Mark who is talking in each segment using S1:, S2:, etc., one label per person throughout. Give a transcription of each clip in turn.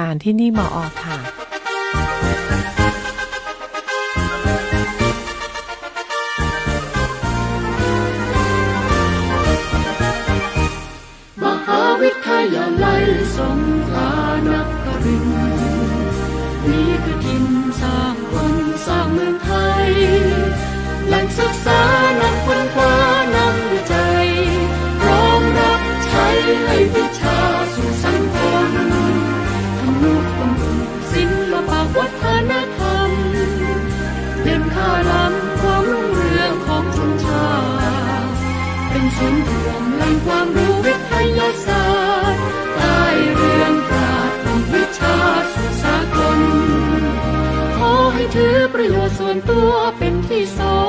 S1: อ่านที่นี่มออค่ะ
S2: มหาวิทยาลัยสงขลานครินทร์นี่คือทินสร้างคนสร้างเมืองไทยแหล่งศึกษานำ ถือประโยชน์ส่วนตัวเป็นที่สอ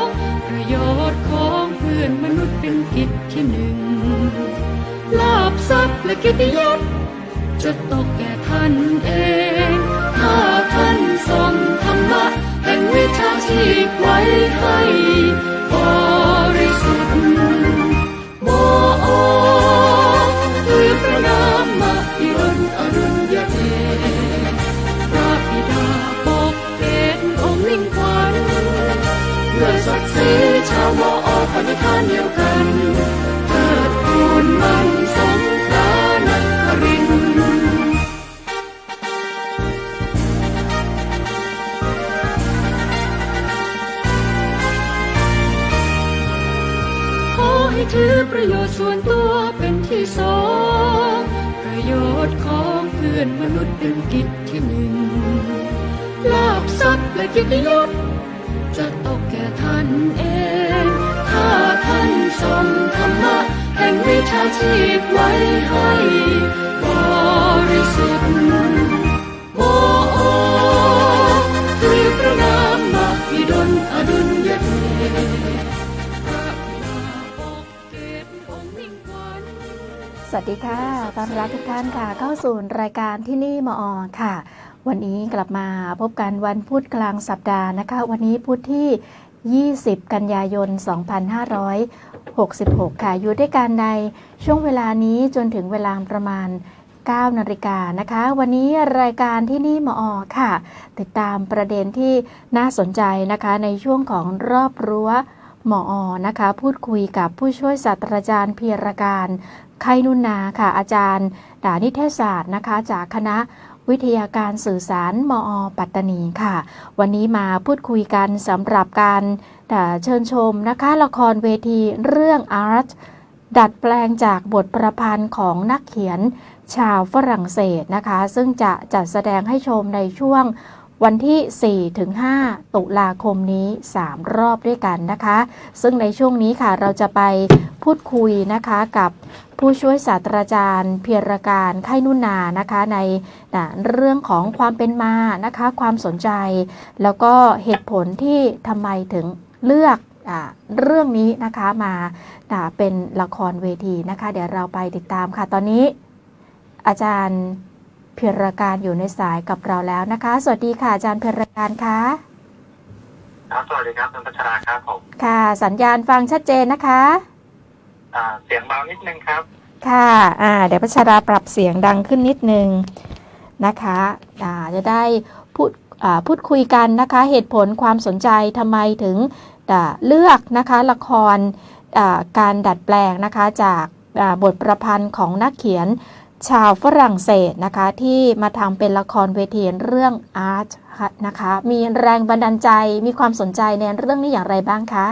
S2: งประโยชน์ของเพื่อนมนุษย์เป็นกิจที่หนึ่งลาบทรัพย์และกิติยศจะตกแก่ท่านเอง ถ้าท่านทรงธรรมะแห่งวิชาชีพไว้ให้ ศักดิ์ศรีชาวโมอปณิธานเดียวกันเทิดทูนมันสงขลานครินขอให้ถือประโยชน์ส่วนตัวเป็นที่สองประโยชน์ของเพื่อนมนุษย์เป็นกิจที่หนึ่งลาบทรัพย์และกิตยศ จะตกแก่ท่านเอง ถ้าท่านทรงธรรมะ แห่งวิชาชีพไว้ให้บริสุทธิ์โมโอด้วยพระนามมหิดลอดุลยเดชพระบิดาปกเกตองค์มิ่งขวัญ
S3: สวัสดีค่ะต้อนรับทุกท่านค่ะ เข้าสู่รายการที่นี่มออค่ะ วันนี้กลับมาพบกันวันพุธกลางสัปดาห์นะคะ วันนี้พุธที่ 20 กันยายน 2566 ค่ะ อยู่ด้วยกันในช่วงเวลานี้จนถึงเวลาประมาณ 9 นาฬิกานะคะ วันนี้รายการที่นี่มออค่ะ ติดตามประเด็นที่น่าสนใจนะคะในช่วงของรอบรั้วหมออนะคะ พูดคุยกับผู้ช่วยศาสตราจารย์เพียรการไคนุนนาค่ะ อาจารย์ดานิเทศศาสตร์นะคะ จากคณะ วิทยาการสื่อสารมอ ปัตตานีค่ะ วันนี้มาพูดคุยกันสำหรับการเชิญชมนะคะละครเวทีเรื่องอาร์ตดัดแปลงจากบทประพันธ์ของนักเขียนชาวฝรั่งเศสนะคะ ซึ่งจะจัดแสดงให้ชมในช่วงวันที่ 4 ถึง 5 ตุลาคมนี้ 3 รอบด้วยกันนะคะ ซึ่งในช่วงนี้ค่ะเราจะไป พูดคุยนะคะกับผู้ช่วยศาสตราจารย์ เพียรการไข้นุนานะคะในนะเรื่องของความเป็นมานะคะความสนใจ แล้วก็เหตุผลที่ทำไมถึงเลือกอาเรื่องนี้นะคะมาอ่าเป็นละครเวทีนะคะ เดี๋ยวเราไปติดตามค่ะ ตอนนี้ อาจารย์เพียรการอยู่ในสายกับเราแล้วนะคะ สวัสดีค่ะอาจารย์เพียรการคะ
S4: ครับสวัสดีครับคุณพัชราครับผม
S3: ค่ะ สัญญาณฟังชัดเจนนะคะ
S4: อ่าเสียงเบานิดนึงครับ
S3: ค่ะ อ่า เดี๋ยวพัชราปรับเสียงดังขึ้นนิดนึงนะคะ อ่า จะได้พูด อ่า พูดคุยกันนะคะ เหตุผลความสนใจทำไมถึงอ่าเลือกนะคะละคร อ่า การดัดแปลงนะคะจากอ่าบทประพันธ์ของนักเขียนชาวฝรั่งเศสนะคะที่มาทำเป็นละครเวทีเรื่องอาร์ตนะคะ มีแรงบันดาลใจมีความสนใจในเรื่องนี้อย่างไรบ้างคะ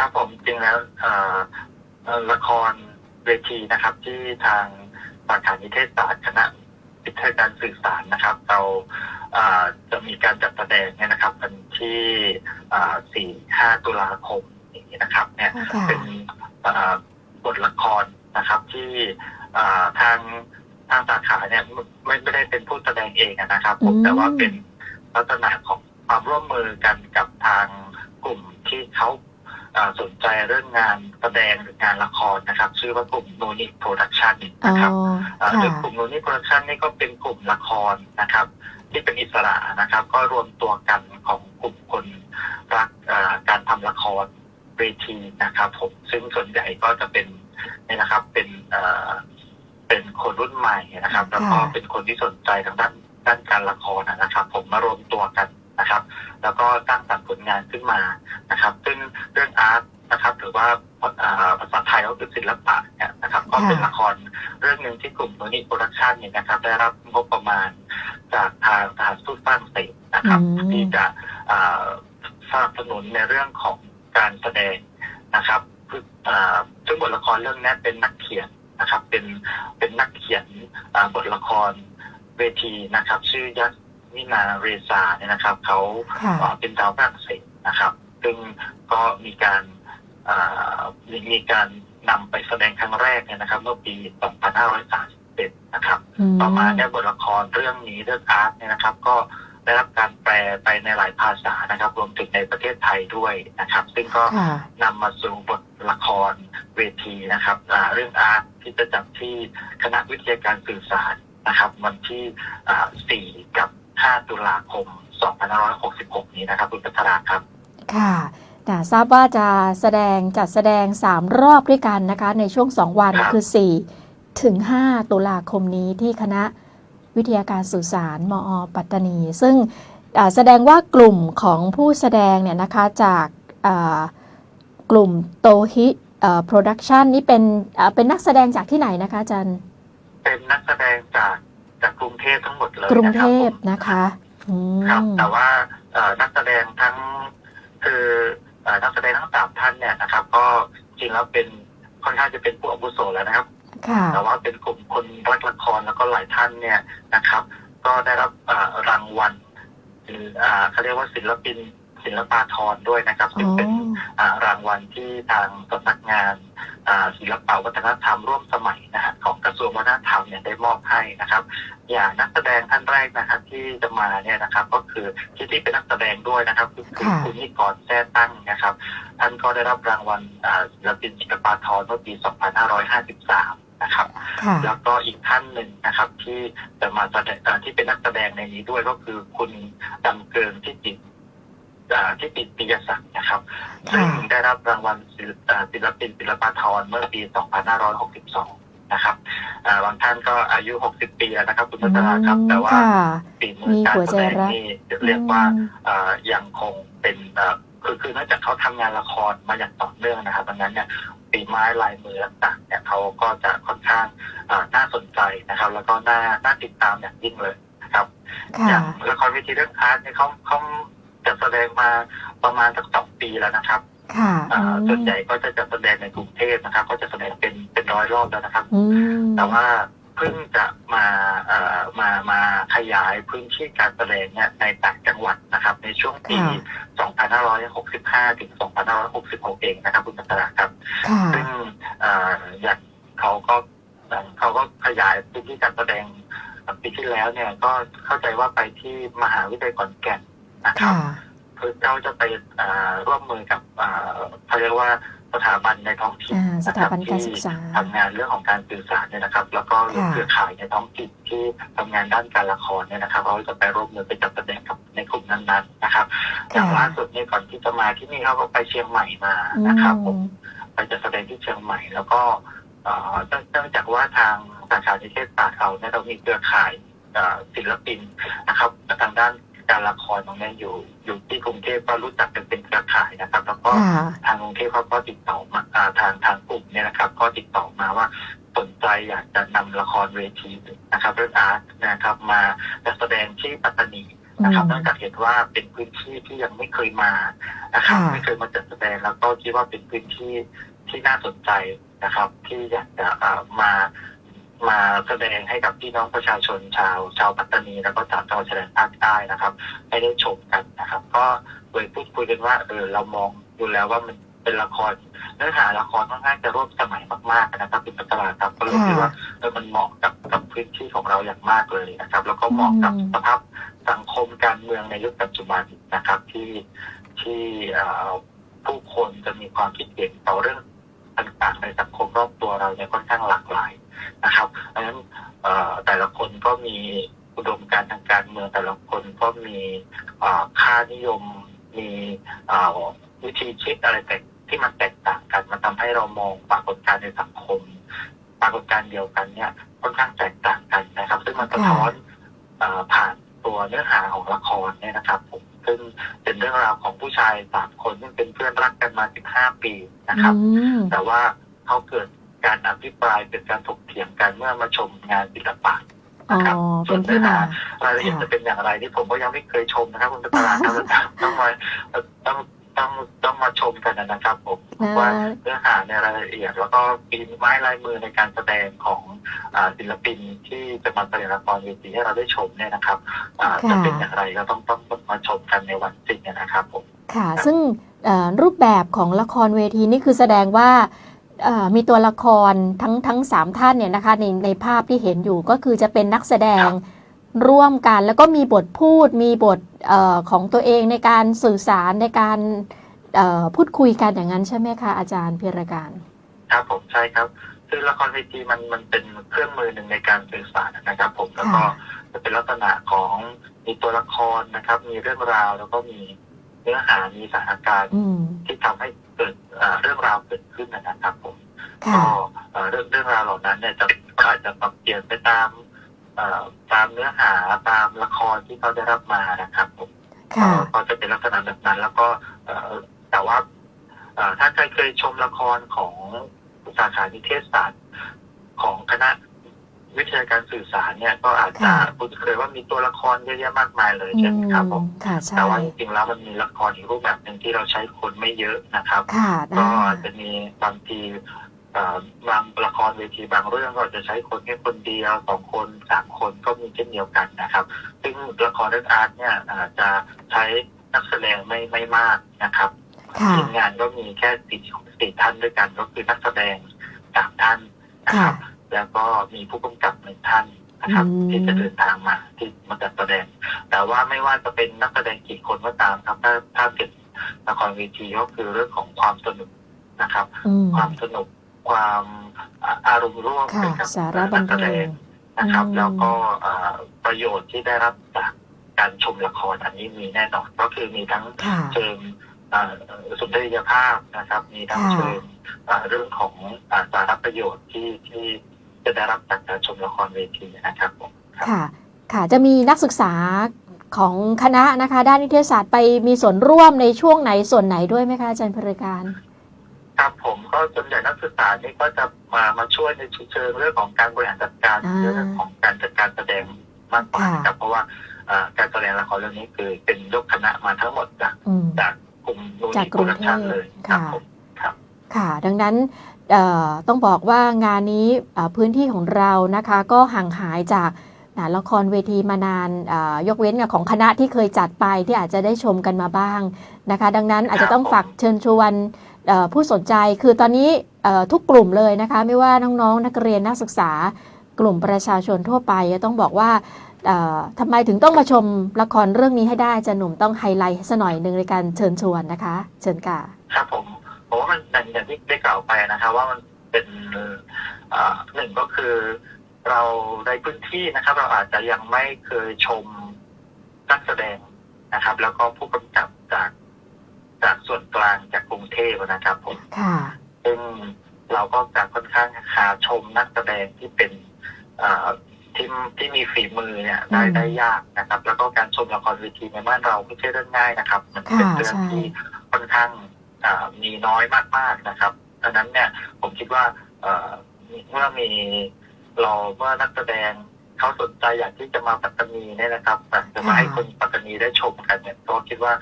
S4: ครับผมจริงแล้วเอ่อเอ่อละครเวทีนะครับ ที่ทางสาขานิเทศศาสตร์คณะวิทยาการสื่อสารนะครับ เราเอ่อจะมีการจัดแสดงเนี่ยนะครับวันที่เอ่อ4 5ตุลาคมอย่างนี้นะครับ เนี่ย
S3: ค่ะ
S4: เป็นเอ่อบทละครนะครับ ที่เอ่อทางทางสาขาเนี่ยไม่ไม่ได้เป็นผู้แสดงเองอะนะครับผม
S3: อืม
S4: แต่ว่าเป็นลักษณะของความร่วมมือกันกับทางกลุ่มที่เขาเอ่อ สนใจเรื่องงานแสดงหรืองานละครนะครับ ชื่อว่ากลุ่มโนนิโปรดักชัน
S3: อ๋อ
S4: นะครับเอ่อ
S3: ค่ะ
S4: โดยกลุ่มโนนิโปรดักชันนี่ก็เป็นกลุ่มละครนะครับ ที่เป็นอิสระนะครับ ก็รวมตัวกันของกลุ่มคนรักเอ่อการทำละครเวทีนะครับผมซึ่งส่วนใหญ่ก็จะเป็นนี่นะครับเป็นเอ่อเป็นคนรุ่นใหม่นะครับ แล้วก็
S3: ค่ะ
S4: เป็นคนที่สนใจทางด้านด้านการละครนะครับ ผมมารวมตัวกัน นะครับ แล้วก็สร้างสรรค์ผลงานขึ้นมานะครับ ซึ่งเรื่องอาร์ตนะครับหรือว่าอ่าภาษาไทยก็คือศิลปะเนี่ยนะครับ ก็เป็นละครเรื่องหนึ่งที่กลุ่มโนนิโปรดักชันเนี่ยนะครับ ได้รับงบประมาณจากทางทหารสู้ฝรั่งเศสนะครับ
S3: อืม
S4: ที่จะอ่าสนับสนุนในเรื่องของการแสดงนะครับคืออ่าซึ่งบทละครเรื่องนี้เป็นนักเขียนนะครับ เป็นเป็นนักเขียนอ่าบทละครเวทีนะครับ ชื่อยัส มินาเรซาเนี่ยนะครับเขา
S3: ค่ะ
S4: เอ่อเป็นชาวฝรั่งเศสนะครับ ซึ่งก็มีการอ่ามีมีการนำไปแสดงครั้งแรกเนี่ยนะครับ เมื่อปี 2531 นะครับ ต่อมาเนี่ยบทละครเรื่องนี้เรื่องอาร์ตเนี่ยนะครับ ก็ได้รับการแปลไปในหลายภาษานะครับ รวมถึงในประเทศไทยด้วยนะครับ ซึ่งก็
S3: ค่ะ
S4: นำมาสู่บทละครเวทีนะครับอ่าเรื่องอาร์ตที่จะจัดที่คณะวิทยาการสื่อสารนะครับ วันที่อ่า4กับ 5 ตุลาคม 2566 นี้นะครับคุณพัชราครับ
S3: ค่ะแต่ทราบว่าจะแสดงจัดแสดง 3 รอบด้วยกันนะคะ ในช่วง 2 วัน
S4: ครับ
S3: คือ 4 ถึง 5 ตุลาคมนี้ที่คณะวิทยาการสื่อสาร มอ ปัตตานี ซึ่งอ่าแสดงว่ากลุ่มของผู้แสดงเนี่ยนะคะจากอ่ากลุ่มโตฮิโปรดักชันนี่เป็นอ่าเป็นนักแสดงจากที่ไหนนะคะอาจารย์
S4: เป็นนักแสดงจาก จากกรุงเทพทั้งหมดเลย
S3: กรุง
S4: นะค
S3: เท
S4: รับผ
S3: พ
S4: ม
S3: นะคะอืม
S4: ครับแต่ว่าเอ่อนักแสดงทั้งคือเอ่อนักแสดงทั้งสามท่านเนี่ยนะครับ ก็จริงแล้วเป็นค่อนข้างจะเป็นผู้อาวุโสแล้วนะครับ
S3: ค่ะ
S4: แต่ว่าเป็นกลุ่มคนรักละครแล้วก็หลายท่านเนี่ยนะครับ ก็ได้รับเอ่อรางวัลหรืออ่าเขาเรียกว่าศิลปิน ศิลปาธรด้วยนะครับ ซึ่งเป็นอ่ารางวัลที่ทางสำนักงานอ่าศิลปวัฒนธรรมร่วมสมัยนะฮะของกระทรวงวัฒนธรรมเนี่ยได้มอบให้นะครับ อย่างนักแสดงท่านแรกนะครับที่จะมาเนี่ยนะครับ ก็คือที่ที่เป็นนักแสดงด้วยนะครับคือคือ
S3: ค่ะ
S4: คุณนิกรแท้ตั้งนะครับ ท่านก็ได้รับรางวัลอ่าศิลปินศิลปาธรเมื่อปี 2553 นะครับ
S3: ค่ะ
S4: แล้วก็อีกท่านหนึ่งนะครับที่จะมาแสดงอ่าที่เป็นนักแสดงในนี้ด้วยก็คือคุณดำเกิงที่ติดอ่า ที่ติดปิยศักดิ์นะครับ ซึ่งได้รับรางวัลศิลปอ่าศิลปินศิลปาธรเมื่อปี 2562 นะครับอ่าบางท่านก็อายุ 60 ปีแล้วนะครับ คุณพัชราครับ แต่ว่า
S3: ค่ะ
S4: ฝีมือการแสดงนี่เรียกว่า
S3: อืม
S4: อ่ายังคงเป็นอ่าคือคือเนื่องจากเขาทำงานละครมาอย่างต่อเนื่องนะครับดังนั้นเนี่ยปีไม้ลายมือต่างๆเนี่ยเขาก็จะค่อนข้างอ่าน่าสนใจนะครับ แล้วก็น่าน่าติดตามอย่างยิ่งเลยนะครับอ
S3: ค่ะ
S4: ย่างละครเวทีเรื่องอาร์ตเนี่ยเขาเขา จัดแสดงมาประมาณสักสองปีแล้วนะครับ
S3: ค่ะ
S4: อ่า
S3: อืม
S4: ส่วนใหญ่ก็จะจัดแสดงในกรุงเทพนะครับ ก็จะแสดงเป็นเป็นร้อยรอบแล้วนะครับ
S3: อืม
S4: แต่ว่าเพิ่งจะมาเอ่อมามาขยายพื้นที่การแสดงเนี่ยในต่างจังหวัดนะครับ ในช่วงปี 2565 ถึง 2566 เองนะครับ คุณพัชราครับ
S3: ค่ะ
S4: ซึ่งเอ่ออย่างเขาก็เอ่อเขาก็ขยายพื้นที่การแสดงปีที่แล้วเนี่ยก็เข้าใจว่าไปที่มหาวิทยาลัยขอนแก่น นะครับ
S3: ค่ะ
S4: คือเขาจะไปเอ่อร่วมมือกับเอ่อเขาเรียกว่าสถาบันในท้องถิ่น
S3: อ่าส
S4: นะค
S3: ถา
S4: รับ
S3: บันการ
S4: ที่
S3: ศึกษา
S4: ทำงานเรื่องของการสื่อสารเนี่ยนะครับ แล้วก็
S3: ค่ะ
S4: เครือข่ายในท้องถิ่นที่ทำงานด้านการละครเนี่ยนะครับเขาจะไปร่วมมือไปจัดแสดงกับในกลุ่มนั้นๆนะครับอย่างล่าสุดเนี่ยก่อนที่จะมาที่นี่เขาก็ไปเชียงใหม่มานะครับผมไปจัดแสดงที่เชียงใหม่ แล้วก็เอ่อเนื่องเนื่องจากว่าทางสาขานิเทศศาสตร์เราเนี่ยเรามีเครือข่ายเอ่อศิลปินนะครับทางด้าน การละครตรงนี้อยู่อยู่ที่กรุงเทพก็รู้จักกันเป็นเครือข่ายนะครับ แล้วก็
S3: ค่ะ
S4: ทางกรุงเทพเขาก็ติดต่อมาอ่าทางทางกลุ่มเนี่ยนะครับ ก็ติดต่อมาว่าสนใจอยากจะนำละครเวทีนะครับเรื่องอาร์ตนะครับ มาจัดแสดงที่ปัตตานีนะครับ
S3: อืม
S4: เนื่องจากเห็นว่าเป็นพื้นที่ที่ยังไม่เคยมานะครับ
S3: ค่ะ
S4: ไม่เคยมาจัดแสดงแล้วก็คิดว่าเป็นพื้นที่ที่น่าสนใจนะครับ ที่อยากจะเอ่อมา มาแสดงให้กับพี่น้องประชาชนชาวชาวปัตตานีแล้วก็ชาวจังหวัดชายแดนภาคใต้นะครับให้ได้ชมกันนะครับ ก็เลยพูดคุยกันว่าเออเรามองดูแล้วว่ามันเป็นละครเนื้อหาละครค่อนข้างจะร่วมสมัยมากๆนะครับเป็นตลาดครับก็เลยคิดว่าเออมันเหมาะกับกับพื้นที่ของเราอย่างมากเลยนะครับ แล้วก็เหมาะกับ
S3: อืม
S4: สภาพสังคมการเมืองในยุคปัจจุบันนะครับที่ที่เอ่อผู้คนจะมีความคิดเห็นต่อเรื่องต่างๆในสังคมรอบตัวเราเนี่ยค่อนข้างหลากหลาย นะครับเพราะฉะนั้นเอ่อแต่ละคนก็มีอุดมการณ์ทางการเมืองแต่ละคนก็มีเอ่อค่านิยมมีเอ่อวิธีคิดอะไรแต่ที่มันแตกต่างกันมันทำให้เรามองปรากฏการณ์ในสังคม ปรากฏการณ์เดียวกันเนี่ยค่อนข้างแตกต่างกันนะครับ ซึ่งมันสะท้อนเอ่อผ่านตัวเนื้อหาของละครเนี่ยนะครับผมซึ่งเป็นเรื่องราวของผู้ชายสามคนซึ่งเป็นเพื่อนรักกันมา15ปีนะครับ
S3: อืม
S4: แต่ว่าเขาเกิด การอภิปรายเป็นการถกเถียงกันเมื่อมาชมงานศิลปะ
S3: อ๋อ
S4: นะครับ
S3: เป็นที่มา
S4: รายละเอียด
S3: ค่ะ
S4: จะเป็นอย่างไรที่ผมก็ยังไม่เคยชมนะครับคุณตลาดครับต้องมาต้องต้องต้องมาชมกันนะครับผม
S3: นะ
S4: ว่าเนื้อหาในรายละเอียด แล้วก็ปีนไม้ลายมือในการแสดงของอ่าศิลปินที่จะมาแสดงละครเวทีให้เราได้ชมเนี่ยนะครับอ่าจะเป็นอย่างไรก็ต้องต้องต้องมาชมกันในวันจริงนะครับผม
S3: ค่ะ ซึ่งเอ่อรูปแบบของละครเวทีนี่คือแสดงว่าเอ่อ มีตัวละครทั้งทั้งสามท่านเนี่ยนะคะในในภาพที่เห็นอยู่ก็คือจะเป็นนักแสดงร่วมกัน แล้วก็มีบทพูดมีบทเออของตัวเองในการสื่อสารในการเอ่อพูดคุยกันอย่างนั้นใช่ไหมคะอาจารย์พิรการ
S4: ครับผมใช่ครับคือละครเวทีมันมันเป็นเครื่องมือหนึ่งในการสื่อสารนะครับผมแล้วก็
S3: ค่ะ
S4: จะเป็นลักษณะของมีตัวละครนะครับ มีเรื่องราวแล้วก็มี เนื้อหามีสถานการณ์
S3: อืม
S4: ที่ทำให้เกิดเอ่อเรื่องราวเกิดขึ้นนะครับผม
S3: ค่ะ
S4: ก็เอ่อเรื่องเรื่องราวเหล่านั้นเนี่ยจะก็อาจจะปรับเปลี่ยนไปตามเอ่อตามเนื้อหาตามละครที่เขาได้รับมานะครับผม
S3: ค่ะ
S4: ก็จะเป็นลักษณะแบบนั้น แล้วก็เอ่อแต่ว่าเอ่อถ้าใครเคยชมละครของสาขานิเทศศาสตร์ของคณะ วิทยาการสื่อสารเนี่ยก็อาจจะ
S3: ค่ะ
S4: คุ้นเคยว่ามีตัวละครเยอะแยะมากมายเลย
S3: อื
S4: ใช่ไหมครับผม
S3: ค่ะใช่
S4: แต่ว่าจริงๆแล้วมันมีละครอีกรูปแบบหนึ่งที่เราใช้คนไม่เยอะนะครับ
S3: ค่ะ
S4: ก็
S3: อ่า
S4: อาจจะมีบางทีเอ่อบางละครเวทีบางเรื่องก็อาจจะใช้คนแค่คนเดียวสองคนสามคนก็มีเช่นเดียวกันนะครับ ซึ่งละครเรื่องอาร์ตเนี่ยอาจจะใช้นักแสดงไม่ไม่มากนะครับ
S3: ค่ะ
S4: ทีมงานก็มีแค่สี่สี่ท่านด้วยกันก็คือนักแสดงสามท่านนะค
S3: ค่ะ
S4: รับ แล้วก็มีผู้กำกับหนึ่งท่านนะครับ
S3: อืม
S4: ที่จะเดินทางมาที่มาจัดแสดง แต่ว่าไม่ว่าจะเป็นนักแสดงกี่คนก็ตามครับ ถ้าถ้าเป็นละครเวทีก็คือเรื่องของความสนุกนะครับ
S3: อืม
S4: ความสนุกความอ่าอารมณ์ร่วม
S3: ค่ะ
S4: ไปกับ
S3: สาระบัน
S4: นักแส
S3: เทิ
S4: ด
S3: ง
S4: งนะครับ
S3: อืม
S4: แล้วก็อ่าประโยชน์ที่ได้รับจากการชมละครอันนี้มีแน่นอนก็คือมีทั้ง
S3: ค่ะ
S4: เชิงอ่าสุนทรียภาพนะครับ มีทั้ง
S3: ค่ะ
S4: เชิงอ่าเรื่องของอ่าสาระประโยชน์ที่ที่ จะได้รับจากการชมละครเวทีนะครับผมครับ
S3: ค่ะ ค่ะจะมีนักศึกษาของคณะนะคะ ด้านนิเทศศาสตร์ไปมีส่วนร่วมในช่วงไหนส่วนไหนด้วยไหมคะอาจารย์พริการ
S4: ครับผมก็ส่วนใหญ่นักศึกษานี่ก็จะมามาช่วยในเชิงเรื่องของการบริหารจัดการ
S3: อ่า
S4: เรื่องของการจัดการแสดงมากกว่า
S3: ค่ะ
S4: นะครับเพราะว่าอ่าการแสดงละครเรื่องนี้คือเป็นยกคณะมาทั้งหมดจาก
S3: อืม
S4: จากกลุ่มนู
S3: จาก
S4: นิ
S3: ก
S4: โป
S3: รุ
S4: รงดักชัน
S3: เทพ
S4: เลยครับ
S3: ค่ะ
S4: ผมครับ
S3: ค่ะ ดังนั้นเอ่อ ต้องบอกว่างานนี้พื้นที่ของเรานะคะก็ห่างหายจากาละครเวทีมานานยกเว้นของคณะที่เคยจัดไปที่อาจจะได้ชมกันมาบ้างนะคะ ดังนั้นอาจจะต้องฝากเชิญชวนผู้สนใจคือตอนนี้ทุกกลุ่มเลยนะคะ ไม่ว่าน้องๆนักเรียนนักศึกษากลุ่มประชาชนทั่วไปต้องบอกว่าทำไมถึงต้องมาชมละครเรื่องนี้ให้ได้จะหนุ่มต้องไฮไลท์สักหน่อยหนึ่งในการเชิญชวนนะคะ เชิญค่ะ
S4: ครับผมผมว่า อย่างอย่างที่ได้กล่าวไปนะครับว่ามันเป็นเอ่อหนึ่งก็คือเราในพื้นที่นะครับ เราอาจจะยังไม่เคยชมนักแสดงนะครับ แล้วก็ผู้กำกับจากจากส่วนกลางจากกรุงเทพนะครับผม
S3: ค่ะ
S4: ซึ่งเราก็จะค่อนข้างหาชมนักแสดงที่เป็นเอ่อที่ที่มีฝีมือเนี่ยได้
S3: อืม
S4: ได้ยากนะครับ แล้วก็การชมละครเวทีในบ้านเราไม่ใช่เรื่องง่ายนะครับ มันเป็น
S3: ค่ะ
S4: เรื่อง
S3: ใช่
S4: ที่ค่อนข้างอ่า มีน้อยมากๆนะครับดังนั้นเนี่ยผมคิดว่าเมื่อมีเราเมื่อนักแสดงเขาสนใจอยากที่จะมาปัตตานีเนี่ยนะครับแบบจะมาให้คนปัตตานีได้ชมกันเนี่ยก็คิดว่า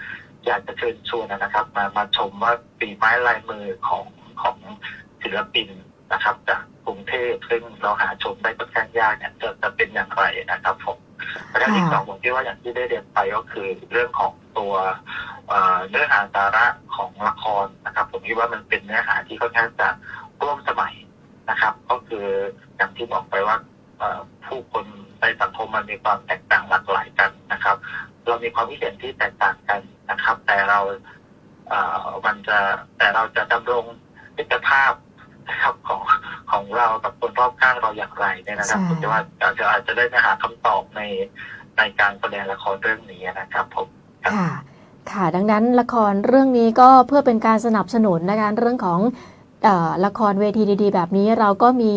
S4: อยากจะเชิญชวนนะครับ มามาชมว่าฝีไม้ลายมือของของศิลปินนะครับ จากกรุงเทพซึ่งเราหาชมได้ค่อนข้างยากเนี่ยจะจะเป็นอย่างไรนะครับผม และที่สองผมคิดว่าอย่างที่ได้เรียนไปก็คือ เรื่องของตัวเนื้อหาสาระของละครนะครับ ผมคิดว่ามันเป็นเนื้อหาที่ค่อนข้างจะร่วมสมัยนะครับ ก็คืออย่างที่บอกไปว่าผู้คนในสังคมมันมีความแตกต่างหลากหลายกันนะครับ เรามีความคิดเห็นที่แตกต่างกันนะครับ แต่เราเอ่อมันจะแต่เราจะดำรงมิตรภาพ นะครับของของเรากับคนรอบข้างเราอย่างไรเนี่ยนะครับ
S3: ใช่
S4: ผมคิดว่าอาจจะอาจจะได้หาคำตอบในในการแสดงละครเรื่องนี้นะครับผม
S3: ค่ะ ค่ะ ดังนั้นละครเรื่องนี้ก็เพื่อเป็นการสนับสนุนนะคะเรื่องของเออละครเวทีดี ๆ แบบนี้เราก็มี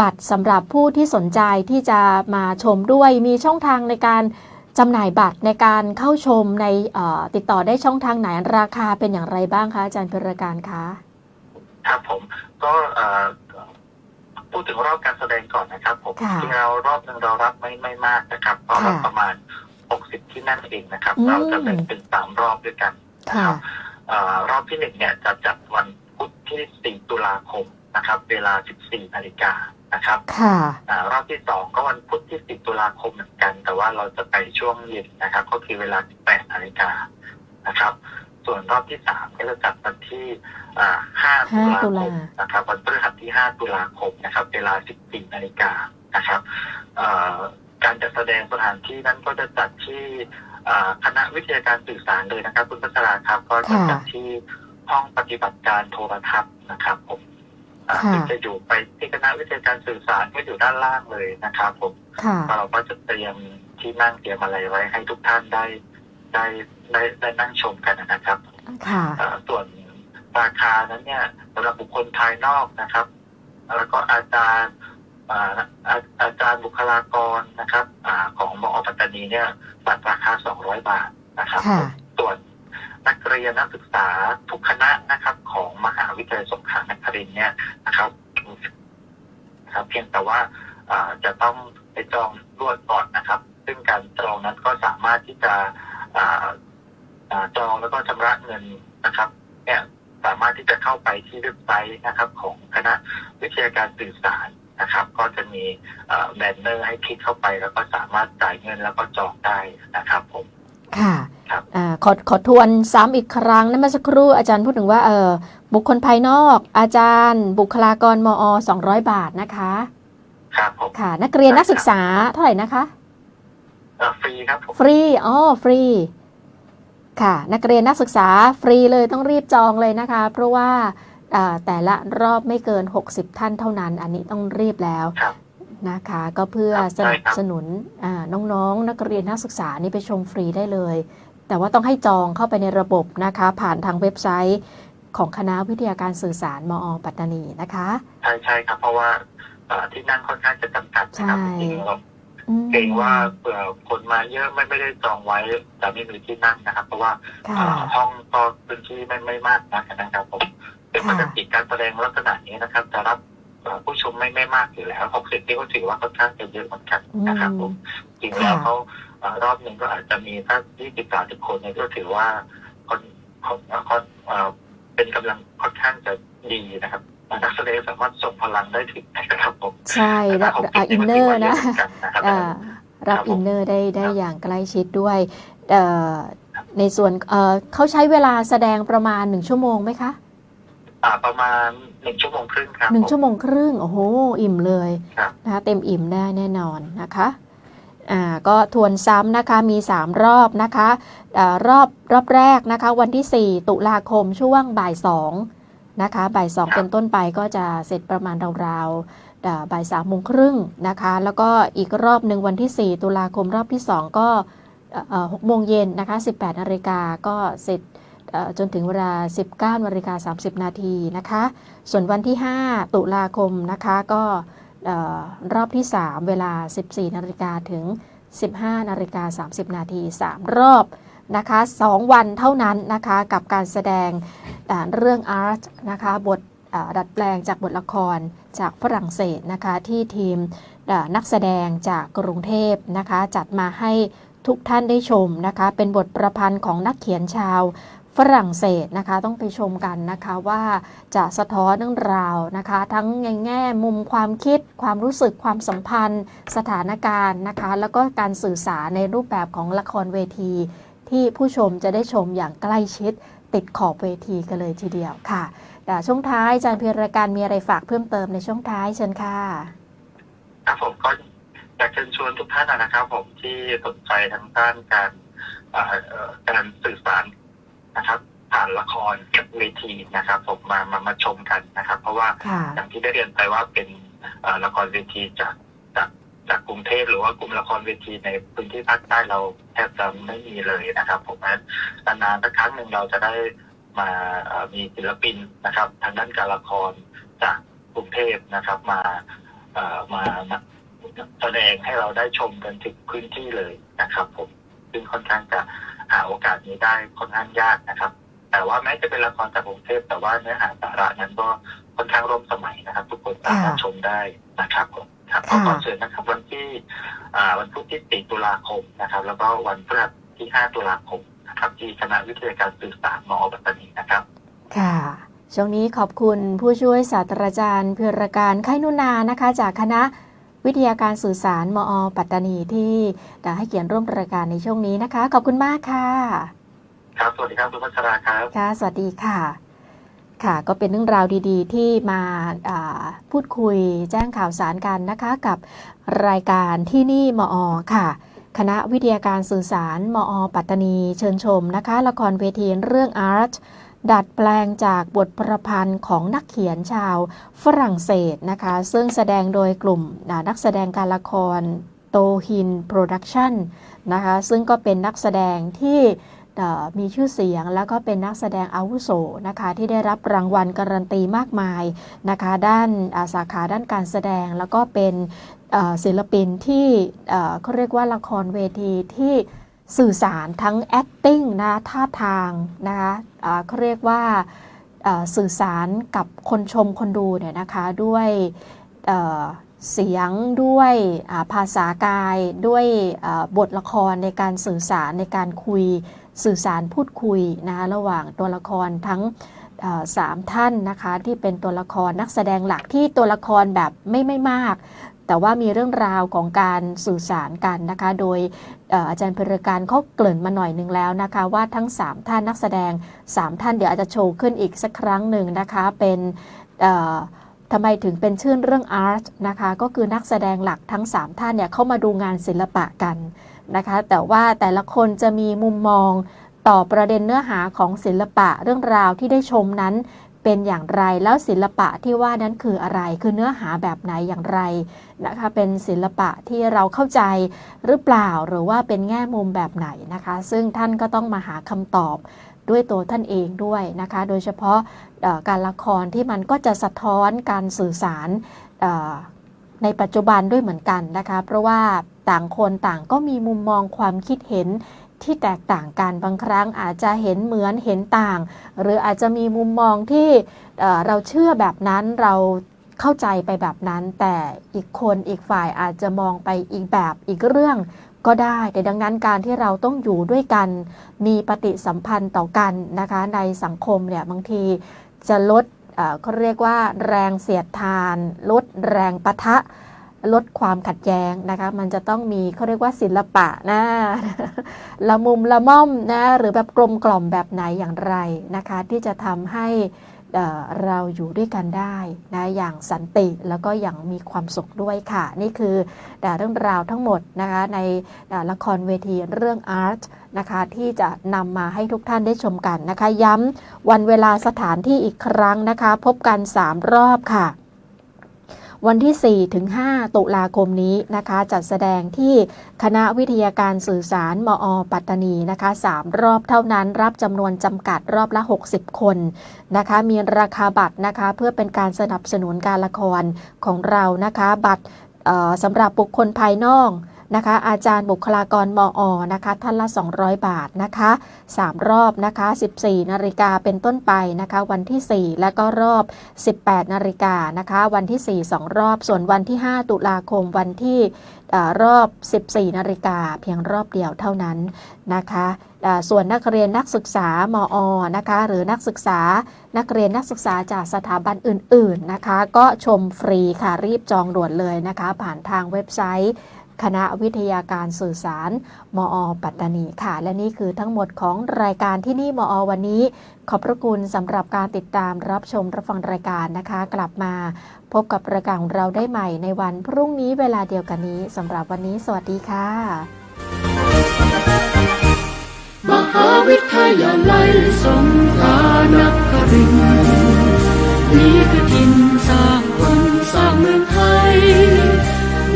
S3: บัตรสำหรับผู้ที่สนใจที่จะมาชมด้วย มีช่องทางในการจำหน่ายบัตรในการเข้าชมในเอ่อติดต่อได้ช่องทางไหนราคาเป็นอย่างไรบ้างคะอาจารย์พิรการคะ
S4: ครับผมก็เอ่อพูดถึงรอบการแสดงก่อนนะครับ ผม
S3: ค่ะ
S4: จริงๆเรารอบหนึ่งเรารับไม่ไม่มากนะครับเรารับ
S3: ค่ะ
S4: ประมาณ 60 ที่นั่นเองนะครับ
S3: อืม
S4: เราจะแบ่งเป็นสามรอบด้วยกันนะ
S3: ค่ะ
S4: ครับเอ่อรอบที่หนึ่งเนี่ยจะจัดวันพุธที่ 4 ตุลาคมนะครับ เวลา 14นาฬิกานะครับ
S3: ค่ะ
S4: อ่ารอบที่สองก็วันพุธที่ 10 ตุลาคมเหมือนกัน แต่ว่าเราจะไปช่วงเย็นนะครับ ก็คือเวลา 18นาฬิกานะครับ ส่วนรอบที่สามก็จะจัดวันที่อ่า5ตุลา
S3: ตุ
S4: ค
S3: ลา
S4: มนะครับ วันพฤหัสที่5ตุลาคมนะครับ เวลา14นาฬิกานะครับเอ่อการจัดแสดงสถานที่นั้นก็จะจัดที่อ่าคณะวิทยาการสื่อสารเลยนะครับ คุณพัชราครับ ก็จะจัดที่ห้องปฏิบัติการโทรทัศน์นะครับผมอ่า
S3: ค่ะ
S4: ซึ่งจะอยู่ไปที่คณะวิทยาการสื่อสารก็อยู่ด้านล่างเลยนะครับผม
S3: ค่ะ
S4: เราก็จะเตรียมที่นั่งเตรียมอะไรไว้ให้ทุกท่านได้ ได้ได้ได้นั่งชมกันนะครับ
S3: ค่ะ
S4: เอ่อส่วนราคานั้นเนี่ยสำหรับบุคคลภายนอกนะครับ แล้วก็อาจารย์อ่าอาอาจารย์บุคลากรนะครับอาของมอปัตตานีเนี่ยบัตรราคา 200 บาทนะครับ
S3: ค่ะ
S4: ส่วนนักเรียนนักศึกษาทุกคณะนะครับ ของมหาวิทยาลัยสงขลานครินทร์เนี่ยนะครับนะครับ เพียงแต่ว่าอ่าจะต้องไปจองรวดก่อนนะครับ ซึ่งการจองนั้นก็สามารถที่จะอ่าอ่า จองแล้วก็ชำระเงินนะครับเนี่ยสามารถที่จะเข้าไปที่เว็บไซต์นะครับ ของคณะวิทยาการสื่อสารนะครับ ก็จะมีแบนเนอร์ให้คลิกเข้าไป แล้วก็สามารถจ่ายเงินแล้วก็จองได้นะครับผม
S3: ค่ะ
S4: ครับ
S3: อ่าขอขอทวนซ้ำอีกครั้งนะเมื่อสักครู่อาจารย์พูดถึงว่าเออบุคคลภายนอก อาจารย์ บุคลากรมอ 200 บาทนะคะ
S4: ครับผม
S3: ค่ะ นักเรียนนักศึกษาเท่าไหร่นะคะ
S4: เอ่อ ฟรีครับผม
S3: ฟรีอ๋อฟรี ค่ะ นักเรียนนักศึกษาฟรีเลยต้องรีบจองเลยนะคะ เพราะว่าอ่าแต่ละรอบไม่เกิน 60 ท่านเท่านั้น อันนี้ต้องรีบแล้ว
S4: ครับ
S3: นะคะ ก็เพื่อ
S4: ครับ
S3: สนับ
S4: ใช่ครับ
S3: สนุนอ่าน้องๆ นักเรียนนักศึกษานี่ไปชมฟรีได้เลย แต่ว่าต้องให้จองเข้าไปในระบบนะคะ ผ่านทางเว็บไซต์ของคณะวิทยาการสื่อสารมอ ปัตตานีนะคะ
S4: ใช่ใช่ครับเพราะว่าเอ่อที่นั่งค่อนข้างจะจำกัดนะครับ
S3: ใช่
S4: จริงๆ เรา
S3: อืม
S4: เกรงว่าเผื่อคนมาเยอะไม่ไม่ได้จองไว้จะไม่มีที่นั่งนะครับ เพราะว่า
S3: ค่ะ
S4: เอ่อห้องก็พื้นที่ไม่ไม่มากนักนะครับผมเป็นป
S3: ค่ะ
S4: กติการแสดงลักษณะนี้นะครับจะรับเอ่อผู้ชมไม่ไม่มากอยู่แล้ว60ที่ก็ถือว่าค่อนข้างจะเยอะเหมือนกันนะครับผมจริงๆแล้วเขาเอ่อรอบหนึ่งก็อาจจะมีสักยี่สิบสามสิบคนเนี่ยก็ถือว่าคนคนคนเอ่อเป็นกำลังค่อนข้างจะดีนะครับ นักแสดงสามารถส่งพลังได้ถึงนะครับผม
S3: ใช่รับ
S4: แต่
S3: อ่า
S4: 60
S3: อินเนอร์
S4: ถืว่า
S3: นะ
S4: ยเหมืกันะครับ
S3: อ่ารับ
S4: ครับผม
S3: อินเนอร์ได้ได้
S4: ครับ
S3: อย่างใกล้ชิดด้วยเอ่อในส่วนเอ่อเขาใช้เวลาแสดงประมาณหนึ่งชั่วโมงไหมคะ
S4: อ่าประมาณหนึ่งชั่วโมงครึ่งครับ
S3: หนึ่ง
S4: ผม
S3: ชั่วโมงครึ่งโอ้โหอิ่มเลย
S4: ครับ
S3: นะคะเต็มอิ่มได้แน่นอนนะคะอ่าก็ทวนซ้ำนะคะมี 3 รอบนะคะอารอบรอบแรกนะคะ วันที่ 4 ตุลาคมช่วงบ่าย2 นะคะบ่าย
S4: ครับ
S3: 2เป็นต้นไปก็จะเสร็จประมาณราวๆอ่าบ่ายสามโมงครึ่งนะคะ แล้วก็อีกรอบหนึ่งวันที่ 4 ตุลาคมรอบที่ 2 ก็หกโมงเย็นนะคะ 18นาฬิกาก็เสร็จเอ่อจนถึงเวลา 19นาฬิกา30 นาทีนะคะ ส่วนวันที่ 5 ตุลาคมนะคะก็เอ่อรอบที่ 3 เวลา 14นาฬิกาถึง 15นาฬิกา30 นาที 3 รอบนะคะ 2 วันเท่านั้นนะคะกับการแสดงอ่า เรื่องอาร์ตนะคะบทดัดแปลงจากบทละครจากฝรั่งเศสนะคะที่ทีมนักแสดงจากกรุงเทพนะคะจัดมาให้ทุกท่านได้ชมนะคะเป็นบทประพันธ์ของนักเขียนชาวฝรั่งเศสนะคะต้องไปชมกันนะคะว่าจะสะท้อนเรื่องราวนะคะ ทั้งในแง่มุมความคิด ความรู้สึกความสัมพันธ์ สถานการณ์นะคะ แล้วก็การสื่อสารในรูปแบบของละครเวที ที่ผู้ชมจะได้ชมอย่างใกล้ชิด ติดขอบเวทีกันเลยทีเดียวค่ะแต่ช่วงท้ายอาจารย์พีรการมีอะไรฝากเพิ่มเติมในช่วงท้ายเชิญค่ะ
S4: ครับผมก็อยากเชิญชวนทุกท่านนะครับผมที่สนใจทางด้านการเอ่อเอ่อการสื่อสารนะครับ ผ่านละครกับเวทีนะครับ ผมมามามาชมกันนะครับ เพราะว่า
S3: ค่ะ
S4: อย่างที่ได้เรียนไปว่าเป็นเอ่อละครเวทีจาก จากกรุงเทพหรือว่ากลุ่มละครเวทีในพื้นที่ภาคใต้เราแทบจะไม่มีเลยนะครับ ผมนั้นนานๆสักครั้งหนึ่งเราจะได้มามีศิลปินนะครับ ทางด้านการละครจากกรุงเทพนะครับมามาแสดงให้เราได้ชมกันถึงพื้นที่เลยนะครับผมซึ่งค่อนข้างจะหาโอกาสนี้ได้ค่อนข้างยากนะครับ แต่ว่าแม้จะเป็นละครจากกรุงเทพแต่ว่าเนื้อหาสาระนั้นก็ค่อนข้างร่วมสมัยนะครับ ทุกคนสามารถชมได้นะครับผม ครับ
S3: ค่ะ
S4: ขอเชิญนะครับวันที่อ่าวันพุธที่ 4 ตุลาคมนะครับ แล้วก็วันพฤหัสที่ 5 ตุลาคมนะครับที่คณะวิทยาการสื่อสารมอปัตตานีนะครับ
S3: ค่ะ ช่วงนี้ขอบคุณผู้ช่วยศาสตราจารย์เพืรการไขนุนานะคะ จากคณะวิทยาการสื่อสารมอ ปัตตานีที่ได้ให้เกียรติร่วมรายการในช่วงนี้นะคะ ขอบคุณมากค่ะ
S4: ครับ สวัสดีครับคุณพัชราครับ
S3: ค่ะ สวัสดีค่ะ ค่ะก็เป็นเรื่องราวดีๆ ที่มาาพูดคุยแจ้งข่าวสารกันนะคะกับรายการที่นี่มอค่ะ คณะวิทยาการสื่อสาร มอ ปัตตานี เชิญชมนะคะ ละครเวทีเรื่อง Art ดัดแปลงจากบทประพันธ์ของนักเขียนชาวฝรั่งเศสนะคะ ซึ่งแสดงโดยกลุ่มนักแสดงการละครโตฮินโปรดักชันนะคะ ซึ่งก็เป็นนักแสดงที่ มีชื่อเสียง แล้วก็เป็นนักแสดงอาวุโสนะคะที่ได้รับรางวัลการันตีมากมายนะคะด้านาสาขาด้านการแสดง แล้วก็เป็นศิลปินที่เขาเรียกว่าละครเวทีที่สื่อสารทั้ง acting นะท่าทางนะคะเขาเรียกว่าสื่อสารกับคนชมคนดูเนี่ยนะคะด้วยเสียงด้วยภาษากายด้วยบทละครในการสื่อสารในการคุย สื่อสารพูดคุยนะคะระหว่างตัวละครทั้งสามท่านนะคะที่เป็นตัวละครนักแสดงหลักที่ตัวละครแบบไม่ไม่มาก แต่ว่ามีเรื่องราวของการสื่อสารกันนะคะ โดยอาจารย์เพรการเขาเกริ่นมาหน่อยหนึ่งแล้วนะคะ ว่าทั้ง 3 ท่านนักแสดง 3 ท่านเดี๋ยวอาจจะโชว์ขึ้นอีกสักครั้งหนึ่งนะคะ เป็นทำไมถึงเป็นชื่อเรื่อง art นะคะ ก็คือนักแสดงหลักทั้ง 3 ท่านเนี่ยเข้ามาดูงานศิลปะกัน นะคะ แต่ว่าแต่ละคนจะมีมุมมองต่อประเด็นเนื้อหาของศิลปะเรื่องราวที่ได้ชมนั้นเป็นอย่างไรแล้วศิลปะที่ว่านั้นคืออะไร คือเนื้อหาแบบไหนอย่างไรนะคะ เป็นศิลปะที่เราเข้าใจหรือเปล่าหรือว่าเป็นแง่มุมแบบไหนนะคะ ซึ่งท่านก็ต้องมาหาคำตอบด้วยตัวท่านเองด้วยนะคะ โดยเฉพาะการละครที่มันก็จะสะท้อนการสื่อสาร ในปัจจุบันด้วยเหมือนกันนะคะ เพราะว่าต่างคนต่างก็มีมุมมองความคิดเห็นที่แตกต่างกันบางครั้งอาจจะเห็นเหมือนเห็นต่าง หรืออาจจะมีมุมมองที่เราเชื่อแบบนั้นเราเข้าใจไปแบบนั้น แต่อีกคนอีกฝ่ายอาจจะมองไปอีกแบบอีกเรื่องก็ได้ แต่ดังนั้นการที่เราต้องอยู่ด้วยกัน มีปฏิสัมพันธ์ต่อกันนะคะในสังคมเนี่ยบางทีจะลด เขาเรียกว่าแรงเสียดทาน ลดแรงปะทะ ลดความขัดแย้งนะคะมันจะต้องมีเขาเรียกว่าศิลปะนะละมุมละม่อมนะหรือแบบกลมกล่อมแบบไหนอย่างไรนะคะ ที่จะทำให้ เราอยู่ด้วยกันได้นะอย่างสันติแล้วก็อย่างมีความสุขด้วยค่ะ นี่คือเรื่องราวทั้งหมดนะคะในละครเวทีเรื่องอาร์ตนะคะที่จะนำมาให้ทุกท่านได้ชมกันนะคะ ย้ำวันเวลาสถานที่อีกครั้งนะคะ พบกัน 3 รอบค่ะ วันที่ 4 ถึง 5 ตุลาคมนี้นะคะ จัดแสดงที่คณะวิทยาการสื่อสาร มอ ปัตตานีนะคะ 3 รอบเท่านั้นรับจำนวนจำกัดรอบละ 60 คนนะคะ มีราคาบัตรนะคะ เพื่อเป็นการสนับสนุนการละครของเรานะคะ บัตรเอ่อสำหรับบุคคลภายนอก นะคะ อาจารย์บุคลากรมอนะคะ ท่านละ 200 บาทนะคะ 3 รอบนะคะ 14 นาฬิกาเป็นต้นไปนะคะ วันที่ 4 และก็รอบ 18 นาฬิกานะคะ วันที่ 4 2 รอบ ส่วนวันที่ 5 ตุลาคมวันที่เอ่อรอบ 14 นาฬิกาเพียงรอบเดียวเท่านั้นนะคะส่วนนักเรียนนักศึกษามอนะคะ หรือนักศึกษานักเรียนนักศึกษาจากสถาบันอื่น ๆนะคะ ก็ชมฟรีค่ะรีบจองด่วนเลยนะคะ ผ่านทางเว็บไซต์ คณะวิทยาการสื่อสาร มอ ปัตตานีค่ะ และนี่คือทั้งหมดของรายการที่นี่มอ วันนี้ ขอบพระคุณสำหรับการติดตามรับชมรับฟังรายการนะคะ กลับมาพบกับรายการของเราได้ใหม่ในวันพรุ่งนี้เวลาเดียวกันนี้สำหรับวันนี้ สวัสดีค่ะ
S2: มหาวิทยาลัยสงขลานครินทร์นี่คือถิ่นสร้างคนสร้างเมืองไทย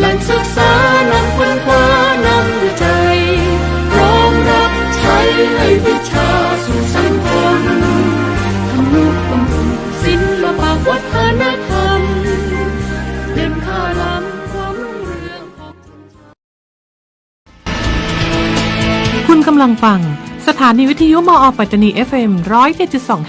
S2: หลังศึกษานำค้นคว้านำวิจัยพร้อมรับใช้ให้วิชาสู่สังคมทำนุบำรุงศิลปวัฒนธรรมเดินข้าลำความรุ่งเรืองของ
S1: คุณกำลังฟัง สถานีวิทยุมอปัตตานี FM 107.2